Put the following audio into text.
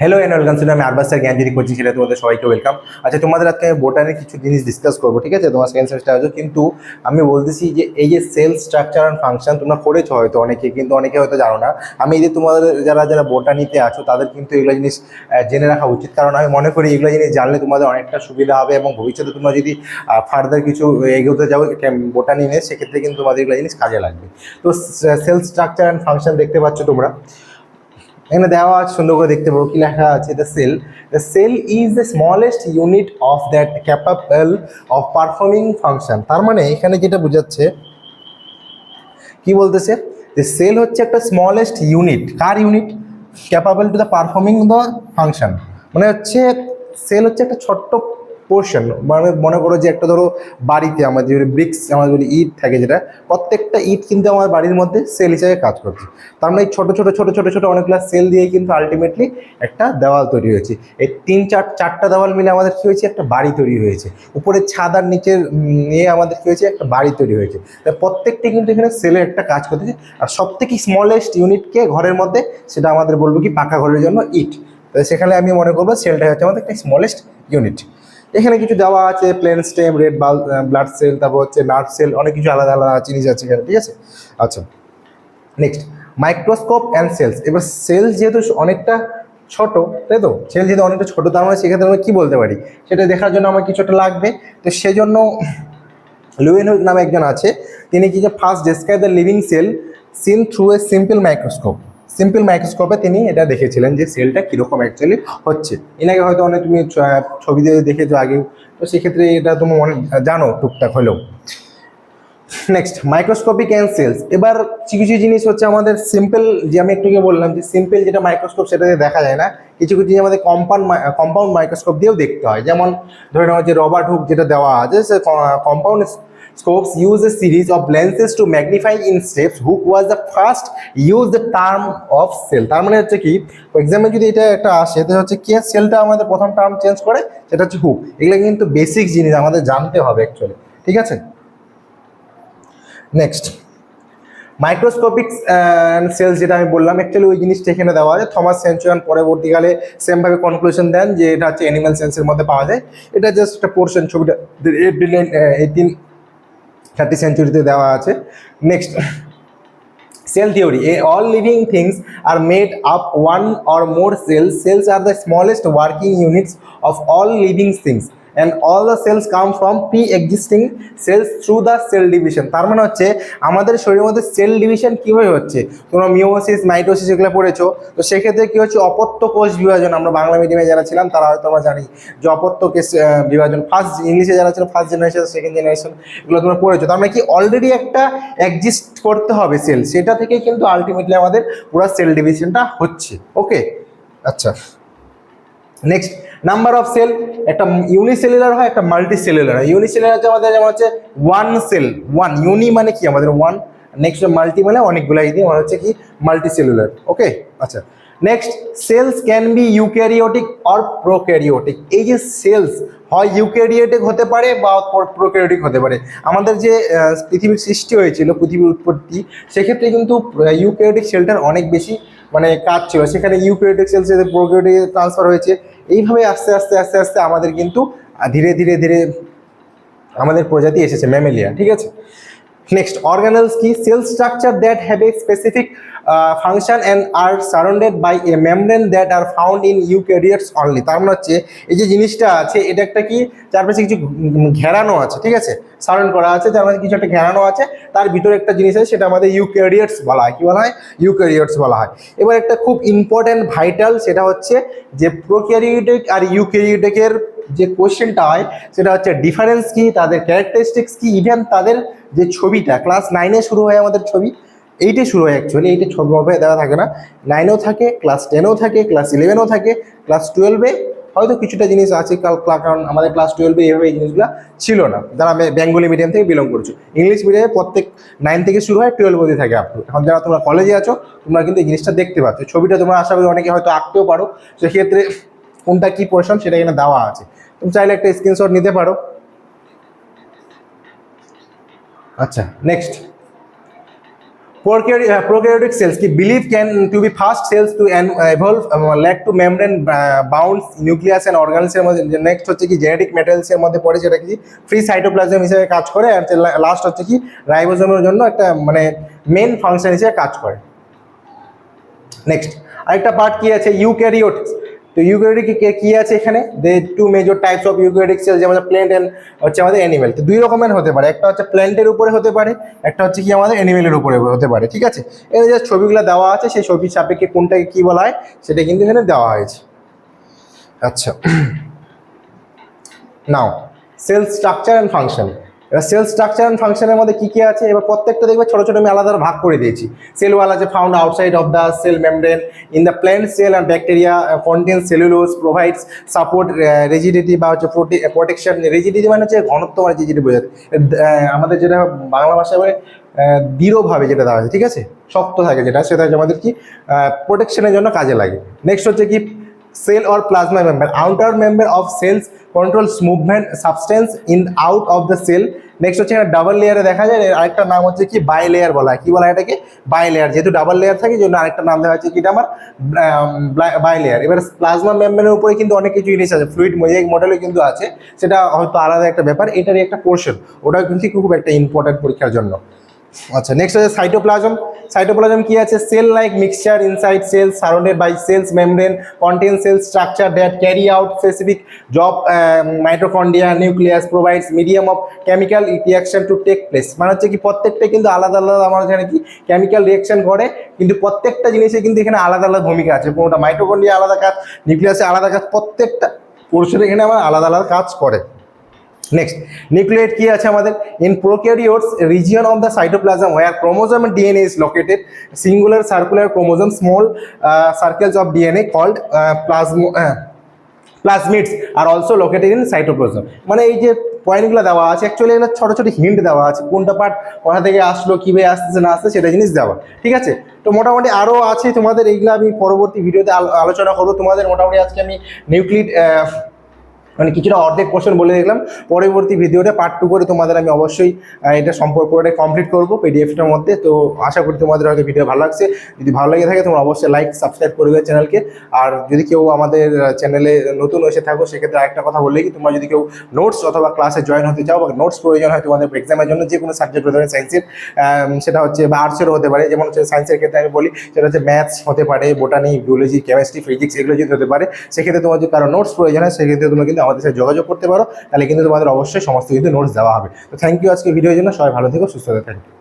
Hello and welcome to আমি আরবাস sir জ্ঞান যদি করছি সেটা তোমাদের সবাইকে ওয়েলকাম আচ্ছা তোমাদের আজকে আমি বোটানের কিছু জিনিস ডিসকাস করব, ঠিক আছে? তোমার সেকেন্ড সেমিস্টার আছে কিন্তু আমি বলতেছি যে এই যে সেল স্ট্রাকচার অ্যান্ড ফাংশন তোমরা করেছ হয়তো অনেকে, কিন্তু অনেকে হয়তো জানো না। আমি এই যে তোমাদের যারা যারা বোটানিতে আছো, তাদের কিন্তু এগুলো জিনিস জেনে রাখা উচিত। কারণ আমি মনে করি এগুলো জিনিস জানলে তোমাদের অনেকটা সুবিধা হবে এবং ভবিষ্যতে তোমরা যদি ফার্দার কিছু এগোতে যাও বোটানি নিয়ে, সেক্ষেত্রে কিন্তু তোমাদের এগুলো জিনিস কাজে লাগবে। তো সেল স্ট্রাকচার অ্যান্ড ফাংশন দেখতে পাচ্ছ তোমরা। এখানে দেওয়া আছে, সুন্দর করে দেখতে পাবো কি লেখা আছে the cell the cell is the smallest unit of that capable of performing function তার মানে এখানে যেটা বোঝাচ্ছে, কি বলতেছে? যে সেল হচ্ছে একটা smallest unit car unit capable to the performing the function মানে হচ্ছে সেল হচ্ছে একটা ছোট্ট পোর্শন মানে মনে করো যে একটা ধরো বাড়িতে আমাদের ব্রিক্স আমাদের যদি ইট থাকে যেটা, প্রত্যেকটা ইট কিন্তু আমার বাড়ির মধ্যে সেল হিসাবে কাজ করছে। তার মানে এই ছোটো ছোটো ছোটো ছোটো ছোটো অনেকগুলো সেল দিয়ে কিন্তু আলটিমেটলি একটা দেওয়াল তৈরি হয়েছে। এই তিন, চার, চারটা দেওয়াল মিলে আমাদের কী হয়েছে? একটা বাড়ি তৈরি হয়েছে। উপরে ছাদ আর নিচের নিয়ে আমাদের কী হয়েছে? একটা বাড়ি তৈরি হয়েছে। তাই প্রত্যেকটি কিন্তু এখানে সেলের একটা কাজ করতেছে। আর সব থেকে স্মলেস্ট ইউনিটকে ঘরের মধ্যে, সেটা আমাদের বলব কি পাকা ঘরের জন্য ইট। সেখানে আমি মনে করব সেলটা হচ্ছে আমাদের একটা স্মলেস্ট ইউনিট এখানে কিছু দেওয়া আছে প্লেন স্টেম রেড বাল ব্লাড সেল তারপর হচ্ছে নার্ভ সেল অনেক কিছু আলাদা আলাদা জিনিস আছে এখানে, ঠিক আছে? আচ্ছা নেক্সট মাইক্রোস্কোপ অ্যান্ড সেলস এবার সেলস যেহেতু অনেকটা ছোট, তাই তো? সেল যেহেতু অনেকটা ছোট, তার মানে সেক্ষেত্রে আমরা কী বলতে পারি? সেটা দেখার জন্য আমার কিছুটা লাগবে। তো সেজন্য লুয়েনহুইক নামে একজন আছে, তিনি কি যে first describe the living cell seen through a simple microscope simple মাইক্রোস্কোপে তিনি এটা দেখেছিলেন যে সেলটা কীরকম অ্যাকচুয়ালি হচ্ছে। এনাকে হয়তো অনেক তুমি ছ- ছবিতে দেখেছ আগেও। তো সেক্ষেত্রে এটা তুমি অনেক জানো টুকটাক হলেও। নেক্সট মাইক্রোস্কোপিক অ্যান্ড সেলস এবার কিছু কিছু জিনিস হচ্ছে আমাদের সিম্পল যে আমি একটু আগে বললাম যে সিম্পল যেটা মাইক্রোস্কোপ সেটা দিয়ে দেখা যায় না। কিছু কিছু জিনিস আমাদের কম্পাউন্ড কম্পাউন্ড মাইক্রোস্কোপ দিয়েও দেখতে হয়। যেমন ধরে নেওয়া যে রবার্ট হুক যেটা দেওয়া আছে, সে compound scopes use a series of lenses to magnify in steps. Hook was the first use the term of cell. তার মানে হচ্ছে কি এক্সামে যদি এটা একটা আসে তো হচ্ছে কি সেলটা আমাদের প্রথম টার্ম চেঞ্জ করে, সেটা হচ্ছে হুক এগুলো কিন্তু বেসিক জিনিস আমাদের জানতে হবে অ্যাকচুয়ালি ঠিক আছে? নেক্সট মাইক্রোস্কোপিক সেলস যেটা আমি বললাম অ্যাকচুয়ালি ওই জিনিসটা এখানে দেওয়া আছে। থমাস সেঞ্চুয়ান পরবর্তীকালে সেমভাবে কনক্লুশন দেন যে এটা হচ্ছে অ্যানিমাল সেন্সের মধ্যে পাওয়া যায়। এটা জাস্ট একটা পোর্শন ছবিটা এইটিন থার্টি সেঞ্চুরিতে দেওয়া আছে next cell theory a, all living things are made up one or more cells cells are the smallest working units of all living things and all the cells come from pre-existing cells through the cell division. তার মানে হচ্ছে আমাদের শরীরের মধ্যে cell division কীভাবে হচ্ছে? তোমরা meiosis mitosis এগুলো পড়েছো, তো সেক্ষেত্রে কী হচ্ছে? অপত্য কোষ বিভাজন, আমরা বাংলা মিডিয়ামে যারা ছিলাম, তারা হয়তো আমরা জানি যে অপত্য কেস বিভাজন ফার্স্ট ইংলিশে যারা ছিল ফার্স্ট জেনারেশন সেকেন্ড জেনারেশন এগুলো তোমরা পড়েছো। তার মানে কি অলরেডি একটা এক্সিস্ট করতে হবে সেল সেটা থেকে কিন্তু আলটিমেটলি আমাদের পুরো সেল ডিভিশনটা হচ্ছে। ওকে আচ্ছা। নেক্সট নাম্বার অফ সেল একটা ইউনিসেলুলার হয়, একটা মাল্টি সেলুলার হয়। ইউনিসেলুলার হচ্ছে আমাদের যেমন হচ্ছে ওয়ান সেল ওয়ান ইউনি মানে কি? আমাদের ওয়ান নেক্সট মাল্টি মানে অনেকগুলো দিয়ে মানে হচ্ছে কি? মাল্টি সেলুলার ওকে আচ্ছা next cells can be eukaryotic or prokaryotic এই যে সেলস হয় ইউক্যারিওটিক হতে পারে বা প্রোক্যারিওটিক হতে পারে। আমাদের যে পৃথিবীর সৃষ্টি হয়েছিল, পৃথিবীর উৎপত্তি, সেক্ষেত্রে কিন্তু ইউক্যারিওটিক সেলটার অনেক বেশি মানে কাজ ছিল। সেখানে ইউক্রিয়েটিক চলছে প্রোক্রিয়েটিক ট্রান্সফার হয়েছে। এইভাবে আস্তে আস্তে আস্তে আস্তে আমাদের কিন্তু ধীরে ধীরে ধীরে আমাদের প্রজাতি এসেছে ম্যামেলিয়া ঠিক আছে? নেক্সট অর্গানালস কি cell structure that have a specific function and are surrounded by a membrane that are found in eukaryotes only তার মানে হচ্ছে, এই যে জিনিসটা আছে, এটা একটা কি, চারপাশে কিছু ঘেরানো আছে, ঠিক আছে? সারাউন্ড করা আছে মধ্যে কিছু একটা ঘেরানো আছে, তার ভিতরে একটা জিনিস আছে, সেটা আমাদের ইউক্যারিয়াটস বলা হয়। কি বলা হয়? ইউক্যারিয়াটস বলা হয়। এবার একটা খুব ইম্পর্ট্যান্ট ভাইটাল সেটা হচ্ছে যে প্রোক্যারিওটিক আর ইউক্যারিওটিকের যে কোয়েশ্চেনটা হয়, সেটা হচ্ছে ডিফারেন্স কি, তাদের ক্যারেক্টারিস্টিক্স কি ইভেন তাদের যে ছবিটা ক্লাস নাইনে শুরু হয় আমাদের ছবি এইটে শুরু হয় অ্যাকচুয়ালি এইটে ছবিভাবে দেওয়া থাকে না। নাইনেও থাকে ক্লাস টেনেও থাকে ক্লাস ইলেভেনও থাকে ক্লাস টুয়েলভে হয়তো কিছুটা জিনিস আছে কারণ আমাদের ক্লাস টুয়েলভে এইভাবে এই জিনিসগুলো ছিল না। যারা বেঙ্গলি মিডিয়াম থেকে বিলং করছ। ইংলিশ মিডিয়ামে প্রত্যেক নাইন থেকে শুরু হয় টুয়েলভ অবধি থাকে আপ এখন যারা তোমরা কলেজে আছো, তোমরা কিন্তু এই জিনিসটা দেখতে পাচ্ছ। ছবিটা তোমরা আশা করি অনেকে হয়তো আঁকতেও পারো। সেক্ষেত্রে কোনটা কী পোর্শন সেটা এখানে দেওয়া আছে। তুমি চাইলে একটা স্ক্রিনশট নিতে পারো। আচ্ছা নেক্সট prokaryotic, uh, cells কি believe can to be fast cells to uh, evolve um, lack to membrane uh, bound nucleus and organelles এর মধ্যে নেক্সট হচ্ছে কি জেনেটিক মেটেরিয়ালস এর মধ্যে পড়ে যেটা কি ফ্রি সাইটোপ্লাজম হিসেবে কাজ করে আর লাস্ট হচ্ছে কি রাইবোজোমের জন্য একটা মানে মেন ফাংশন হিসেবে কাজ করে। নেক্সট আরেকটা পার্ট কি আছে? ইউক্যারিওটিক্স তো ইউক্যারিওটিক কি আছে এখানে? The two major types of eukaryotic cell যেমন প্ল্যান্ট এন্ড হচ্ছে আমাদের অ্যানিমেল তো দুই রকমের হতে পারে। একটা হচ্ছে প্ল্যান্টের উপরে হতে পারে, একটা হচ্ছে কি আমাদের অ্যানিমেলের উপরে হতে পারে, ঠিক আছে? এখানে যে ছবিগুলো দেওয়া আছে, সেই ছবির সাপেক্ষে কোনটাকে কি বলা হয়, সেটা কিন্তু এখানে দেওয়া হয়েছে। আচ্ছা। Now cell structure and function এবার সেল স্ট্রাকচার অ্যান্ড ফাংশনের মধ্যে কী কী আছে? এবার প্রত্যেকটা দেখবে ছোটো ছোটো আমি আলাদা ভাগ করে দিয়েছি। সেল ওয়াল আছে found outside of the cell membrane in the plant cell and bacteria contain cellulose provides support rigidity বা হচ্ছে প্রোটেকশন রেজিডিটি মানে হচ্ছে ঘনত্ব মানে রেজিডিটি বোঝাতে আমাদের যেটা বাংলা ভাষায় বলে দৃঢ়ভাবে যেটা দেওয়া ঠিক আছে? শক্ত থাকে যেটা, সেটা হচ্ছে আমাদের কি প্রোটেকশনের জন্য কাজে লাগে। নেক্সট হচ্ছে কি cell or plasma member outer member of cells controls movement substance in out of the cell next হচ্ছে এখানে ডাবল লেয়ারে দেখা যায়, এর আরেকটা নাম হচ্ছে কি? বাই লেয়ার বলা হয়। কি বলা এটাকে? বাই লেয়ার যেহেতু ডাবল লেয়ার থাকে, জন্য আরেকটা নাম দেওয়া হচ্ছে কি এটা আমার বাই লেয়ার এবার প্লাজমা মেম্বারের উপরে কিন্তু অনেক কিছু জিনিস আছে। ফ্লুইড মোজাইক মডেলও কিন্তু আছে। সেটা হয়তো আলাদা একটা ব্যাপার। এটারই একটা পোর্শন ওটাও কিন্তু খুব একটা ইম্পর্টেন্ট পরীক্ষার জন্য। আচ্ছা নেক্সট হচ্ছে সাইটোপ্লাজম সাইটোপ্লাজম কি আছে? Cell like mixture inside cells surrounded by cells membrane contain cell structure that carry out specific job mitochondria nucleus provides medium of chemical reaction to take place মানে হচ্ছে কি, প্রত্যেকটা কিন্তু আলাদা আলাদা, আমার এখানে কি কেমিক্যাল রিয়াকশন করে, কিন্তু প্রত্যেকটা জিনিসে কিন্তু এখানে আলাদা আলাদা ভূমিকা আছে। কোনোটা মাইটোকন্ডিয়া আলাদা কাজ নিউক্লিয়াসে আলাদা কাজ, প্রত্যেকটা পোর্শন এখানে আমার আলাদা আলাদা কাজ করে। নেক্সট নিউক্লিয়েট কি আছে আমাদের? In prokaryotes region of the cytoplasm where chromosome DNA is located singular circular chromosome small circles of DNA called প্লাজমো plasmids are also located in cytoplasm মানে এই যে পয়েন্টগুলো দেওয়া আছে অ্যাকচুয়ালি এখানে ছোটো ছোটো হিন্ট দেওয়া আছে, কোনটা পার্ট কোথা থেকে আসলো, কীভাবে আসতেছে, না আসছে সেটা জিনিস দেওয়া। ঠিক আছে? তো মোটামুটি আরও আছে তোমাদের, এইগুলো আমি পরবর্তী ভিডিওতে আলোচনা করব। তোমাদের মোটামুটি আজকে আমি নিউক্লিড মানে কিছুটা অর্ধেক কোশ্চেন বলে দেখলাম। পরবর্তী ভিডিওটা পার্ট টু করে তোমাদের আমি অবশ্যই এটা সম্পর্ক করে কমপ্লিট করব পিডিএফটার মধ্যে। তো আশা করি তোমাদের হয়তো ভিডিও ভালো লাগছে। যদি ভালো লেগে থাকে তোমরা অবশ্যই লাইক সাবস্ক্রাইব করবে চ্যানেলকে আর যদি কেউ আমাদের চ্যানেলে নতুন এসে থাকো, সেক্ষেত্রে আরেকটা কথা বললে কি তোমরা যদি কেউ নোটস অথবা ক্লাসে জয়েন হতে চাও বা নোটস প্রয়োজন হয় তোমাদের এক্সামের জন্য যে কোনো সাবজেক্ট হতে পারে সায়েন্সের সেটা হচ্ছে বা আর্টসেরও হতে পারে। যেমন হচ্ছে সায়েন্সের ক্ষেত্রে আমি বলি, সেটা হচ্ছে ম্যাথস হতে পারে বোটানি বিওলজি কেমিস্ট্রি ফিজিক্স এগুলো যদি হতে পারে, সেক্ষেত্রে তোমার যদি কারও নোটস প্রয়োজন হয়, সেক্ষেত্রে তোমরা কিন্তু আমাদের সাথে যোগাযোগ করতে পারো। তাহলে কিন্তু তোমাদের অবশ্যই সমস্ত কিন্তু নোটস দেওয়া হবে। তো থ্যাংক ইউ আজকে ভিডিওর জন্য। সবাই ভালো থেকো, সুস্থ থাকো।